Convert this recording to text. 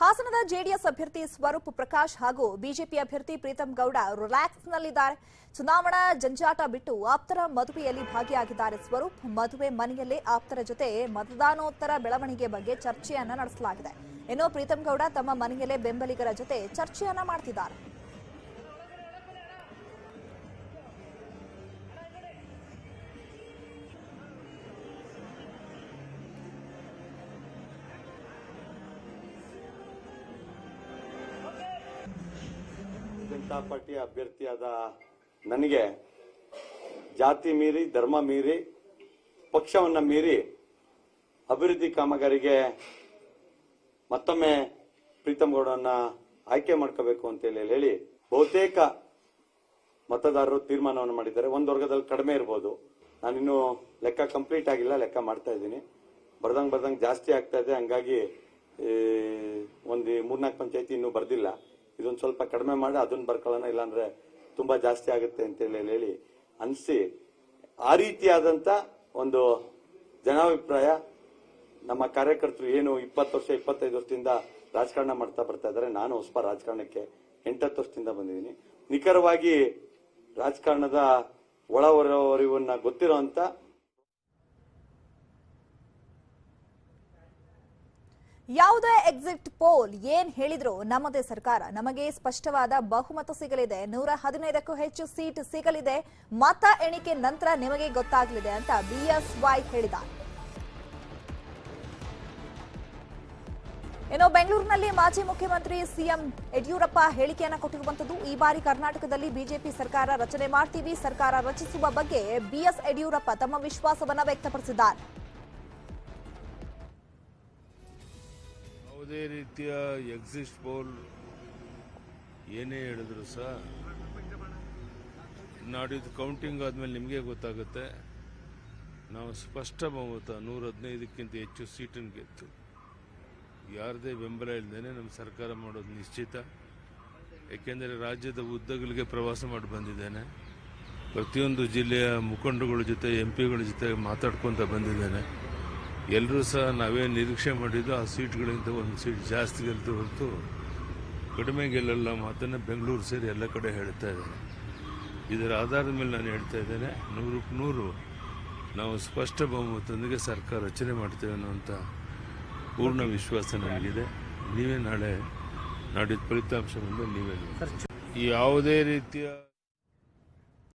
ಹಾಸನದ ಜೆಡಿಎಸ್ ಅಭ್ಯರ್ಥಿ ಸ್ವರೂಪ್ ಪ್ರಕಾಶ್ ಹಾಗೂ ಬಿಜೆಪಿ ಅಭ್ಯರ್ಥಿ ಪ್ರೀತಂ ಗೌಡ ರಿಲ್ಯಾಕ್ಸ್ನಲ್ಲಿದ್ದಾರೆ. ಚುನಾವಣಾ ಜಂಜಾಟ ಬಿಟ್ಟು ಆಪ್ತರ ಮದುವೆಯಲ್ಲಿ ಭಾಗಿಯಾಗಿದ್ದಾರೆ ಸ್ವರೂಪ್. ಮದುವೆ ಮನೆಯಲ್ಲೇ ಆಪ್ತರ ಜೊತೆ ಮತದಾನೋತ್ತರ ಬೆಳವಣಿಗೆ ಬಗ್ಗೆ ಚರ್ಚೆಯನ್ನ ನಡೆಸಲಾಗಿದೆ. ಇನ್ನು ಪ್ರೀತಂ ಗೌಡ ತಮ್ಮ ಮನೆಯಲ್ಲೇ ಬೆಂಬಲಿಗರ ಜೊತೆ ಚರ್ಚೆಯನ್ನ ಮಾಡ್ತಿದ್ದಾರೆ. ಜನತಾ ಪಾರ್ಟಿ ಅಭ್ಯರ್ಥಿಯಾದ ನನಗೆ ಜಾತಿ ಮೀರಿ, ಧರ್ಮ ಮೀರಿ, ಪಕ್ಷವನ್ನ ಮೀರಿ ಅಭಿವೃದ್ಧಿ ಕಾಮಗಾರಿಗೆ ಮತ್ತೊಮ್ಮೆ ಪ್ರೀತಮ್ ಗೌಡನ್ನ ಆಯ್ಕೆ ಮಾಡ್ಕೋಬೇಕು ಅಂತೇಳಿ ಹೇಳಿ ಬಹುತೇಕ ಮತದಾರರು ತೀರ್ಮಾನವನ್ನು ಮಾಡಿದ್ದಾರೆ. ಒಂದು ವರ್ಗದಲ್ಲಿ ಕಡಿಮೆ ಇರ್ಬೋದು. ನಾನಿನ್ನು ಲೆಕ್ಕ ಕಂಪ್ಲೀಟ್ ಆಗಿಲ್ಲ, ಲೆಕ್ಕ ಮಾಡ್ತಾ ಇದ್ದೀನಿ. ಬರ್ದಂಗೆ ಬರ್ದಂಗೆ ಜಾಸ್ತಿ ಆಗ್ತಾ ಇದೆ. ಹಂಗಾಗಿ ಒಂದು ಮೂರ್ನಾಲ್ಕು ಪಂಚಾಯತಿ ಇನ್ನೂ ಬರ್ದಿಲ್ಲ. ಇದೊಂದು ಸ್ವಲ್ಪ ಕಡಿಮೆ ಮಾಡಿ, ಅದನ್ನ ಬರ್ಕೊಳ್ಳೋಣ, ಇಲ್ಲಾಂದ್ರೆ ತುಂಬಾ ಜಾಸ್ತಿ ಆಗುತ್ತೆ ಅಂತೇಳಿ ಹೇಳಿ ಅನಿಸಿ. ಆ ರೀತಿಯಾದಂತ ಒಂದು ಜನಾಭಿಪ್ರಾಯ ನಮ್ಮ ಕಾರ್ಯಕರ್ತರು ಏನು ಇಪ್ಪತ್ತು ವರ್ಷ, ಇಪ್ಪತ್ತೈದು ವರ್ಷದಿಂದ ರಾಜಕಾರಣ ಮಾಡ್ತಾ ಬರ್ತಾ ಇದ್ದಾರೆ. ನಾನು ಹೊಸಪ ರಾಜಕಾರಣಕ್ಕೆ ಎಂಟತ್ತು ವರ್ಷದಿಂದ ಬಂದಿದ್ದೀನಿ. ನಿಖರವಾಗಿ ರಾಜಕಾರಣದ ಒಳ ಹೊರವರಿವನ್ನ ಗೊತ್ತಿರುವಂತ ಯಾವುದೇ ಎಕ್ಸಿಟ್ ಪೋಲ್ ಏನ್ ಹೇಳಿದ್ರು ನಮ್ಮದೇ ಸರ್ಕಾರ, ನಮಗೆ ಸ್ಪಷ್ಟವಾದ ಬಹುಮತ ಸಿಗಲಿದೆ. ನೂರ ಹದಿನೈದಕ್ಕೂ ಹೆಚ್ಚು ಸೀಟ್ ಸಿಗಲಿದೆ. ಮತ ಎಣಿಕೆ ನಂತರ ನಿಮಗೆ ಗೊತ್ತಾಗಲಿದೆ ಅಂತ ಬಿಎಸ್ವೈ ಹೇಳಿದ ಇನ್ನು ಬೆಂಗಳೂರಿನಲ್ಲಿ ಮಾಜಿ ಮುಖ್ಯಮಂತ್ರಿ ಸಿಎಂ ಯಡಿಯೂರಪ್ಪ ಹೇಳಿಕೆಯನ್ನು ಕೊಟ್ಟಿರುವಂತದ್ದು ಈ ಬಾರಿ ಕರ್ನಾಟಕದಲ್ಲಿ ಬಿಜೆಪಿ ಸರ್ಕಾರ ರಚನೆ ಮಾಡ್ತೀವಿ. ಸರ್ಕಾರ ರಚಿಸುವ ಬಗ್ಗೆ ಬಿಎಸ್ ಯಡಿಯೂರಪ್ಪ ತಮ್ಮ ವಿಶ್ವಾಸವನ್ನ ವ್ಯಕ್ತಪಡಿಸಿದ್ದಾರೆ. ಯಾವುದೇ ರೀತಿಯ ಎಕ್ಸಿಸ್ಟ್ ಪೋಲ್ ಏನೇ ಹೇಳಿದ್ರು ಸಹ ನಾಡಿದ್ದು ಕೌಂಟಿಂಗ್ ಆದಮೇಲೆ ನಿಮಗೆ ಗೊತ್ತಾಗುತ್ತೆ. ನಾವು ಸ್ಪಷ್ಟ ಬಹುಮತ, ನೂರ ಹದಿನೈದಕ್ಕಿಂತ ಹೆಚ್ಚು ಸೀಟನ್ನು ಗೆದ್ದು, ಯಾರದೇ ಬೆಂಬಲ ಇಲ್ಲದೇನೆ ನಮ್ಮ ಸರ್ಕಾರ ಮಾಡೋದು ನಿಶ್ಚಿತ. ಏಕೆಂದರೆ ರಾಜ್ಯದ ಉದ್ದಗಳಿಗೆ ಪ್ರವಾಸ ಮಾಡಿ ಬಂದಿದ್ದೇನೆ. ಪ್ರತಿಯೊಂದು ಜಿಲ್ಲೆಯ ಮುಖಂಡಗಳ ಜೊತೆ ಎಂ ಪಿಗಳ ಜೊತೆ ಮಾತಾಡ್ಕೊತ ಬಂದಿದ್ದೇನೆ. ಎಲ್ಲರೂ ಸಹ ನಾವೇ ನಿರೀಕ್ಷೆ ಮಾಡಿದ್ದು ಆ ಸೀಟ್ಗಳಿಂದ ಒಂದು ಸೀಟ್ ಜಾಸ್ತಿ ಗೆಲ್ತು ಹೊರತು ಕಡಿಮೆ ಗೆಲ್ಲಲ್ಲ ಮಾತನ್ನು ಬೆಂಗಳೂರು ಸೇರಿ ಎಲ್ಲ ಕಡೆ ಹೇಳ್ತಾ ಇದ್ದಾರೆ. ಇದರ ಆಧಾರದ ಮೇಲೆ ನಾನು ಹೇಳ್ತಾ ಇದ್ದೇನೆ ನೂರಕ್ಕೆ ನೂರು ನಾವು ಸ್ಪಷ್ಟ ಬಹುಮತದೊಂದಿಗೆ ಸರ್ಕಾರ ರಚನೆ ಮಾಡ್ತೇವೆ ಅನ್ನುವಂಥ ಪೂರ್ಣ ವಿಶ್ವಾಸ ನನಗಿದೆ. ನೀವೇ ನಾಳೆ ನಾಡಿದ ಫಲಿತಾಂಶವನ್ನು ನೀವೇ ಯಾವುದೇ ರೀತಿಯ